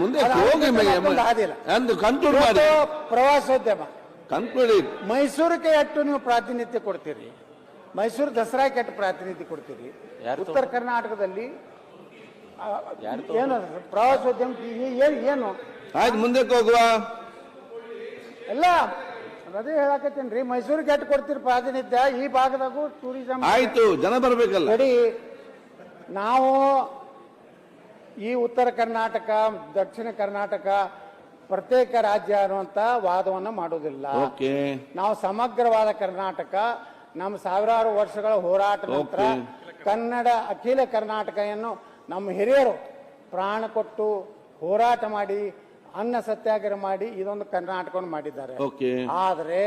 ಮುಂದೆ ಹೋಗಿ ಅಂದು ಕನ್ಕ್ಲೂಡ್ ಮಾಡಿ. ಪ್ರವಾಸೋದ್ಯಮ. ಕನ್ಕ್ಲೂಡ್ ಮೈಸೂರಿಗೆ ಎಷ್ಟು ನೀವು ಪ್ರಾತಿನಿಧ್ಯ ಕೊಡ್ತೀರಿ? ಮೈಸೂರು ದಸರಾಕ್ಕೆ ಎಷ್ಟು ಪ್ರಾತಿನಿಧ್ಯ ಕೊಡ್ತೀರಿ? ಉತ್ತರ ಕರ್ನಾಟಕದಲ್ಲಿ ಏನು? ಪ್ರವಾಸೋದ್ಯಮ ಏನು ಏನು? ಆಯ್ತು ಮುಂದಕ್ಕೆ ಹೋಗುವ. ಎಲ್ಲ ಅದೇ ಹೇಳಕತ್ತೀನಿ ರೀ ಮೈಸೂರಿಗೆ ಎಷ್ಟು ಕೊಡ್ತೀರಿ ಪ್ರಾತಿನಿಧ್ಯ? ಈ ಭಾಗದಾಗೂ ಟೂರಿಸಂ ಆಯ್ತು ಜನ ಬರ್ಬೇಕಲ್ಲ. ನೋಡಿ ನಾವು ಈ ಉತ್ತರ ಕರ್ನಾಟಕ ದಕ್ಷಿಣ ಕರ್ನಾಟಕ ಪ್ರತ್ಯೇಕ ರಾಜ್ಯ ಅನ್ನುವಂತ ವಾದವನ್ನ ಮಾಡೋದಿಲ್ಲ ನಾವು ಸಮಗ್ರವಾದ ಕರ್ನಾಟಕ ನಮ್ಮ ಸಾವಿರಾರು ವರ್ಷಗಳ ಹೋರಾಟ ನಂತರ ಕನ್ನಡ ಅಖಿಲ ಕರ್ನಾಟಕವನ್ನು ನಮ್ಮ ಹಿರಿಯರು ಪ್ರಾಣ ಕೊಟ್ಟು ಹೋರಾಟ ಮಾಡಿ ಅನ್ನ ಸತ್ಯಾಗ್ರಹ ಮಾಡಿ ಇದೊಂದು ಕರ್ನಾಟಕವನ್ನು ಮಾಡಿದ್ದಾರೆ. ಆದರೆ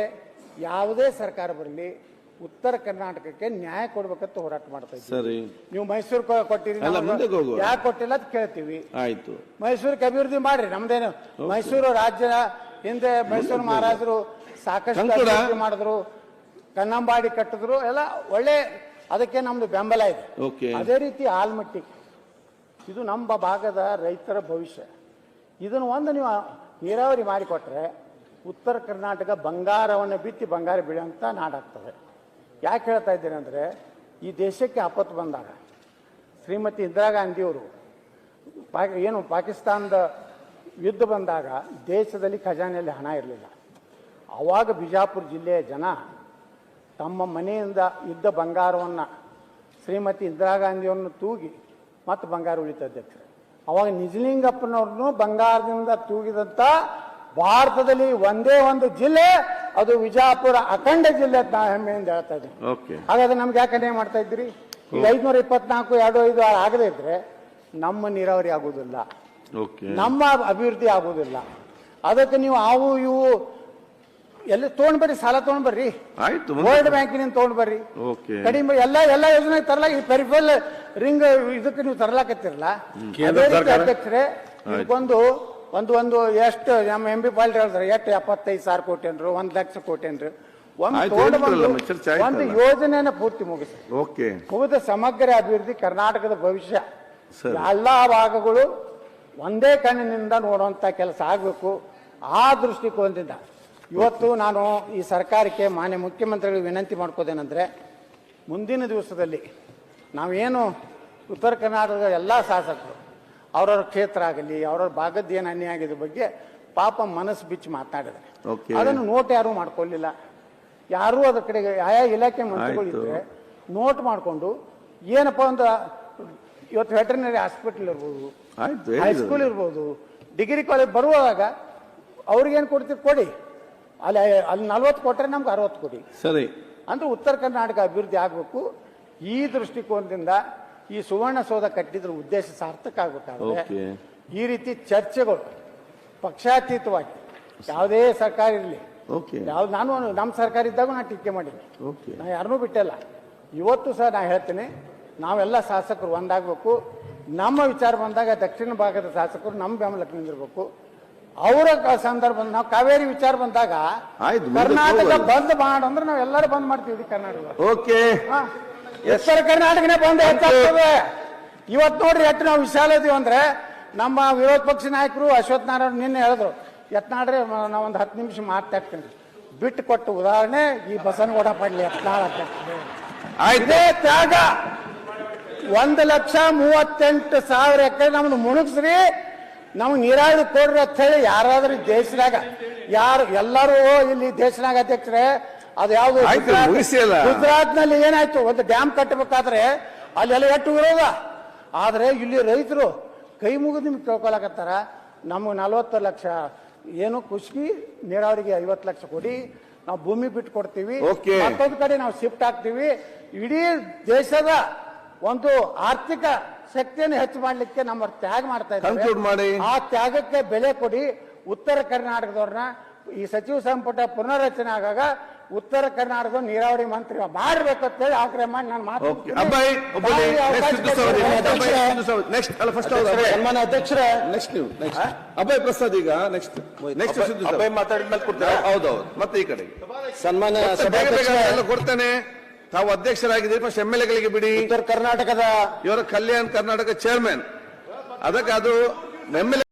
ಯಾವುದೇ ಸರ್ಕಾರ ಬರಲಿ ಉತ್ತರ ಕರ್ನಾಟಕಕ್ಕೆ ನ್ಯಾಯ ಕೊಡ್ಬೇಕಂತ ಹೋರಾಟ ಮಾಡ್ತಾ ಇದ್ದೀವಿ. ಸರಿ. ನೀವು ಮೈಸೂರು ಕೊಟ್ಟಿರಿ ಅಲ್ಲ, ಮುಂದಕ್ಕೆ ಹೋಗುವ. ಯಾಕೆ ಕೊಟ್ಟಿಲ್ಲ ಅಂತ ಕೇಳ್ತೀವಿ. ಆಯ್ತು. ಮೈಸೂರಿಗೆ ಅಭಿವೃದ್ಧಿ ಮಾಡ್ರಿ ನಮ್ದೇನು. ಮೈಸೂರು ರಾಜ್ಯ ಹಿಂದೆ ಮೈಸೂರು ಮಹಾರಾಜರು ಸಾಕಷ್ಟು ಕಂಕುಡ. ಅಭಿವೃದ್ಧಿ ಮಾಡಿದ್ರು ಕನ್ನಂಬಾಡಿ ಕಟ್ಟಿದ್ರು ಎಲ್ಲ ಒಳ್ಳೆ ಅದಕ್ಕೆ ನಮ್ದು ಬೆಂಬಲ ಇದೆ. ಅದೇ ರೀತಿ ಆಲ್ಮಟ್ಟಿ ಇದು ನಮ್ಮ ಭಾಗದ ರೈತರ ಭವಿಷ್ಯ. ಇದನ್ನು ಒಂದು ನೀವು ನೀರಾವರಿ ಮಾಡಿಕೊಟ್ರೆ ಉತ್ತರ ಕರ್ನಾಟಕ ಬಂಗಾರವನ್ನು ಬಿತ್ತಿ ಬಂಗಾರ ಬೆಳೆಯುವಂಥ ನಾಡಾಗ್ತದೆ. ಯಾಕೆ ಹೇಳ್ತಾ ಇದ್ದೇನೆ ಅಂದರೆ, ಈ ದೇಶಕ್ಕೆ ಆಪತ್ತು ಬಂದಾಗ, ಶ್ರೀಮತಿ ಇಂದಿರಾ ಗಾಂಧಿಯವರು, ಪಾಕ್, ಏನು ಪಾಕಿಸ್ತಾನದ ಯುದ್ಧ ಬಂದಾಗ ದೇಶದಲ್ಲಿ ಖಜಾನೆಯಲ್ಲಿ ಹಣ ಇರಲಿಲ್ಲ. ಆವಾಗ ಬಿಜಾಪುರ ಜಿಲ್ಲೆಯ ಜನ ತಮ್ಮ ಮನೆಯಿಂದ ಯುದ್ಧ ಬಂಗಾರವನ್ನು ಶ್ರೀಮತಿ ಇಂದಿರಾ ಗಾಂಧಿಯವ್ರನ್ನ ತೂಗಿ ಮತ್ತು ಬಂಗಾರ ಉಳಿತ ಅಧ್ಯಕ್ಷರು. ಅವಾಗ ನಿಜಲಿಂಗಪ್ಪನವ್ರನ್ನು ಬಂಗಾರದಿಂದ ತೂಗಿದಂಥ ಭಾರತದಲ್ಲಿ ಒಂದೇ ಒಂದು ಜಿಲ್ಲೆ ಅದು ವಿಜಾಪುರ ಅಖಂಡ ಜಿಲ್ಲೆ ಅಂತ ನಾವು ಹೆಮ್ಮೆಯಿಂದ ಹೇಳ್ತಾ ಇದ್ದೀವಿ ಓಕೆ ಹಾಗಾದ್ರೆ ನಮ್ಗೆ ಯಾಕೆ ಅನ್ಯಾಯ ಮಾಡ್ತಾ ಇದ್ರಿ ಈಗ ಐದ್ನೂರ ಇಪ್ಪತ್ನಾಲ್ಕು ಎರಡು ಐದು ಆರು ಆಗದೇ ಇದ್ರೆ ನಮ್ಮ ನೀರಾವರಿ ಆಗುವುದಿಲ್ಲ. ಓಕೆ ನಮ್ಮ ಅಭಿವೃದ್ಧಿ ಆಗುವುದಿಲ್ಲ. ಅದಕ್ಕೆ ನೀವು ಅವು ಇವು ಎಲ್ಲ ತಗೊಂಡ್ ಬರ್ರಿ ಸಾಲ ತೊಗೊಂಡ್ ಬರ್ರಿ. ಆಯ್ತು ವರ್ಲ್ಡ್ ಬ್ಯಾಂಕಿನಿಂದ ತೊಗೊಂಡ್ ಬರ್ರಿ. ಓಕೆ ಕಡಿಮೆ ಎಲ್ಲ ಎಲ್ಲ ಯೋಜನೆ ತರಲ ಈ ಪೆರಿಫಲ್ ರಿಂಗ್ ಇದಕ್ಕೆ ನೀವು ತರಲಾಕತ್ತಿರಲ್ಲ? ಅಧ್ಯಕ್ಷರೇ ಇದಕ್ಕೊಂದು ಒಂದು ಒಂದು ಎಷ್ಟು ನಮ್ಮ ಎಂ ಬಿ ಪಾಲ್ ಹೇಳಿದ್ರೆ ಎಷ್ಟು ಎಪ್ಪತ್ತೈದು ಸಾವಿರ ಕೋಟಿ ಅನ್ರು ಒಂದು ಲಕ್ಷ ಕೋಟಿ ಅನ್ರು ಒಂದು ಆಯ್ತು, ಹೇಳಿದ್ರಲ್ಲ, ಚರ್ಚೆ ಆಯ್ತಲ್ಲ. ಒಂದು ಯೋಜನೆನ ಪೂರ್ತಿ ಮುಗಿಸಿ. ಓಕೆ. ಮುಗಿದ ಸಮಗ್ರ ಅಭಿವೃದ್ಧಿ ಕರ್ನಾಟಕದ ಭವಿಷ್ಯ. ಸರಿ. ಎಲ್ಲ ಭಾಗಗಳು ಒಂದೇ ಕಣ್ಣಿನಿಂದ ನೋಡುವಂತ ಕೆಲಸ ಆಗಬೇಕು. ಆ ದೃಷ್ಟಿಕೋನದಿಂದ ಇವತ್ತು ನಾನು ಈ ಸರ್ಕಾರಕ್ಕೆ ಮಾನ್ಯ ಮುಖ್ಯಮಂತ್ರಿಗಳಿಗೆ ವಿನಂತಿ ಮಾಡ್ಕೋದೇನೆಂದ್ರೆ ಮುಂದಿನ ದಿವಸದಲ್ಲಿ ನಾವೇನು ಉತ್ತರ ಕರ್ನಾಟಕದ ಎಲ್ಲ ಶಾಸಕರು ಅವ್ರವ್ರ ಕ್ಷೇತ್ರ ಆಗಲಿ ಅವ್ರವ್ರ ಭಾಗದ ಏನು ಅನ್ಯಾಯ ಆಗಿದ್ರ ಬಗ್ಗೆ ಪಾಪ ಮನಸ್ಸು ಬಿಚ್ಚಿ ಮಾತಾಡಿದ್ರೆ ಅದನ್ನು ನೋಟ್ ಯಾರು ಮಾಡ್ಕೊಳ್ಳಿಲ್ಲ. ಯಾರು ಅದ್ರ ಕಡೆಗೆ ಆಯಾ ಇಲಾಖೆ ಮಂತ್ರಿಗಳಿದ್ರೆ ನೋಟ್ ಮಾಡಿಕೊಂಡು ಏನಪ್ಪ ಒಂದು ಇವತ್ತು ವೆಟರ್ನರಿ ಹಾಸ್ಪಿಟಲ್ ಇರ್ಬೋದು ಆಯ್ತು ಹೇಳಿದ್ರು. ಹೈಸ್ಕೂಲ್ ಇರ್ಬೋದು ಡಿಗ್ರಿ ಕಾಲೇಜ್ ಬರುವಾಗ ಅವ್ರಿಗೇನು ಕೊಡ್ತೀವಿ ಕೊಡಿ. ಅಲ್ಲಿ ಅಲ್ಲಿ ನಲ್ವತ್ತು ಕೊಟ್ಟರೆ ನಮ್ಗೆ ಅರವತ್ತು ಕೊಡಿ. ಸರಿ. ಅಂದ್ರೆ ಉತ್ತರ ಕರ್ನಾಟಕ ಅಭಿವೃದ್ಧಿ ಆಗಬೇಕು. ಈ ದೃಷ್ಟಿಕೋನದಿಂದ ಈ ಸುವರ್ಣಸೌಧ ಕಟ್ಟಿದ್ರ ಉದ್ದೇಶ ಸಾರ್ಥಕ ಆಗಬೇಕಾದ್ರೆ ಈ ರೀತಿ ಚರ್ಚೆಗಳು ಪಕ್ಷಾತೀತವಾಗಿ ಯಾವುದೇ ಸರ್ಕಾರ ಇರಲಿ. ಯಾವ್ದು ನಾನು ನಮ್ಮ ಸರ್ಕಾರ ಇದ್ದಾಗ ನಾನು ಟೀಕೆ ಮಾಡಿದ್ದೆ ನಾ ಯಾರನ್ನೂ ಬಿಟ್ಟಿಲ್ಲ. ಇವತ್ತು ಸಹ ನಾ ಹೇಳ್ತೀನಿ ನಾವೆಲ್ಲ ಶಾಸಕರು ಒಂದಾಗಬೇಕು. ನಮ್ಮ ವಿಚಾರ ಬಂದಾಗ ದಕ್ಷಿಣ ಭಾಗದ ಶಾಸಕರು ನಮ್ಮ ಬೆಂಬಲಕ್ಕೆ ನಿಂದಿರ್ಬೇಕು. ಅವರ ಸಂದರ್ಭ ನಾವು ಕಾವೇರಿ ವಿಚಾರ ಬಂದಾಗ ಕರ್ನಾಟಕ. ಬಂದ್ ಮಾಡಂದ್ರೆ ನಾವೆಲ್ಲರೂ ಬಂದ್ ಮಾಡ್ತೀವಿ ಕರ್ನಾಟಕ. ಓಕೆ ಹಾ. ಉತ್ತರ ಕರ್ನಾಟಕನೇ ಬಂದ ಹೆಚ್ಚಾಗ್ತದೆ. ಇವತ್ತು ನೋಡ್ರಿ ಎಷ್ಟು ನಾವು ವಿಶಾಲ ಇದೀವಿ ಅಂದ್ರೆ ನಮ್ಮ ವಿರೋಧ ಪಕ್ಷ ನಾಯಕರು ಅಶ್ವಥ್ ನಾರಾಯಣ ನಿನ್ನೆ ಹೇಳಿದ್ರು ಯತ್ನಾಡ್ರೆ ನಾವು ಒಂದು ಹತ್ತು ನಿಮಿಷ ಮಾತಾಡ್ತೀನಿ ಬಿಟ್ಟು ಕೊಟ್ಟು ಉದಾಹರಣೆ ಈ ಬಸನಗೌಡ ಪಡ್ಲಿ ಯತ್ನಾಳ್ ಇದೇ ತ್ಯಾಗ. ಒಂದು ಲಕ್ಷ ಮೂವತ್ತೆಂಟು ಸಾವಿರ ಎಕರೆ ನಮ್ದು ಮುಣುಗ್ಸ್ರಿ. ನಮ್ಗೆ ನೀರಾವರಿ ಕೊಡ್ರಿ ಅಂತ ಹೇಳಿ ಯಾರಾದ್ರೂ ದೇಶದಾಗ ಯಾರು ಎಲ್ಲರೂ ಇಲ್ಲಿ ದೇಶನಾಗ ಅಧ್ಯಕ್ಷರೇ ಅದು ಯಾವುದು. ಗುಜರಾತ್ನಲ್ಲಿ ಏನಾಯ್ತು? ಒಂದು ಡ್ಯಾಮ್ ಕಟ್ಟಬೇಕಾದ್ರೆ ಅಲ್ಲೆಲ್ಲ ಎಟ್ಟು ವಿರೋಧ? ಆದ್ರೆ ಇಲ್ಲಿ ರೈತರು ಕೈ ಮುಗಿದು ನಿಮ್ಗೆ ಕೇಳ್ಕೊಳಕತ್ತಾರ ನಮ್ಗೆ ನಲ್ವತ್ತು ಲಕ್ಷ. ಏನು ಖುಷಿ ನೀರಾವರಿಗೆ ಐವತ್ತು ಲಕ್ಷ ಕೊಡಿ. ನಾವು ಭೂಮಿ ಬಿಟ್ಟು ಕೊಡ್ತೀವಿ. ಮತ್ತೊಂದು ಕಡೆ ನಾವು ಶಿಫ್ಟ್ ಆಗ್ತೀವಿ. ಇಡೀ ದೇಶದ ಒಂದು ಆರ್ಥಿಕ ಶಕ್ತಿಯನ್ನು ಹೆಚ್ಚು ಮಾಡಲಿಕ್ಕೆ ನಮ್ಮ ತ್ಯಾಗ ಮಾಡ್ತಾ ಇದ್ದಾರೆ. ಆ ತ್ಯಾಗಕ್ಕೆ ಬೆಲೆ ಕೊಡಿ. ಉತ್ತರ ಕರ್ನಾಟಕದವ್ರನ್ನ ಈ ಸಚಿವ ಸಂಪುಟ ಪುನರ್ರಚನೆ ಆಗಾಗ ಉತ್ತರ ಕರ್ನಾಟಕದ ನೀರಾವರಿ ಮಂತ್ರಿ ಮಾಡ್ಬೇಕಂತೇಳಿ ಆಗ್ರಹ ಮಾಡಿ ನಾನು ಸನ್ಮಾನ ಅಧ್ಯಕ್ಷರ ನೆಕ್ಸ್ಟ್ ನೀವು ನೆಕ್ಸ್ಟ್ ಅಬ್ಬಾಯಿ ಪ್ರಸಾದ್ ಈಗ ನೆಕ್ಸ್ಟ್ ನೆಕ್ಸ್ಟ್ ಅಬ್ಬಾಯಿ ಮಾತಾಡಿದ್ಮೇಲೆ ಕೊಡ್ತೀರಾ? ಹೌದೌದು. ಮತ್ತೆ ಈ ಕಡೆ. ಸನ್ಮಾನ ಎಲ್ಲ ಕೊಡ್ತೇನೆ. ತಾವು ಅಧ್ಯಕ್ಷರಾಗಿದ್ದೀರಿ ಫಸ್ಟ್ ಎಂ ಎಲ್ ಎಗಳಿಗೆ ಬಿಡಿ. ಉತ್ತರ ಕರ್ನಾಟಕದ ಇವರ ಕಲ್ಯಾಣ ಕರ್ನಾಟಕ ಚೇರ್ಮನ್ ಅದಕ್ಕೆ ಅದು ಎಂ ಎಲ್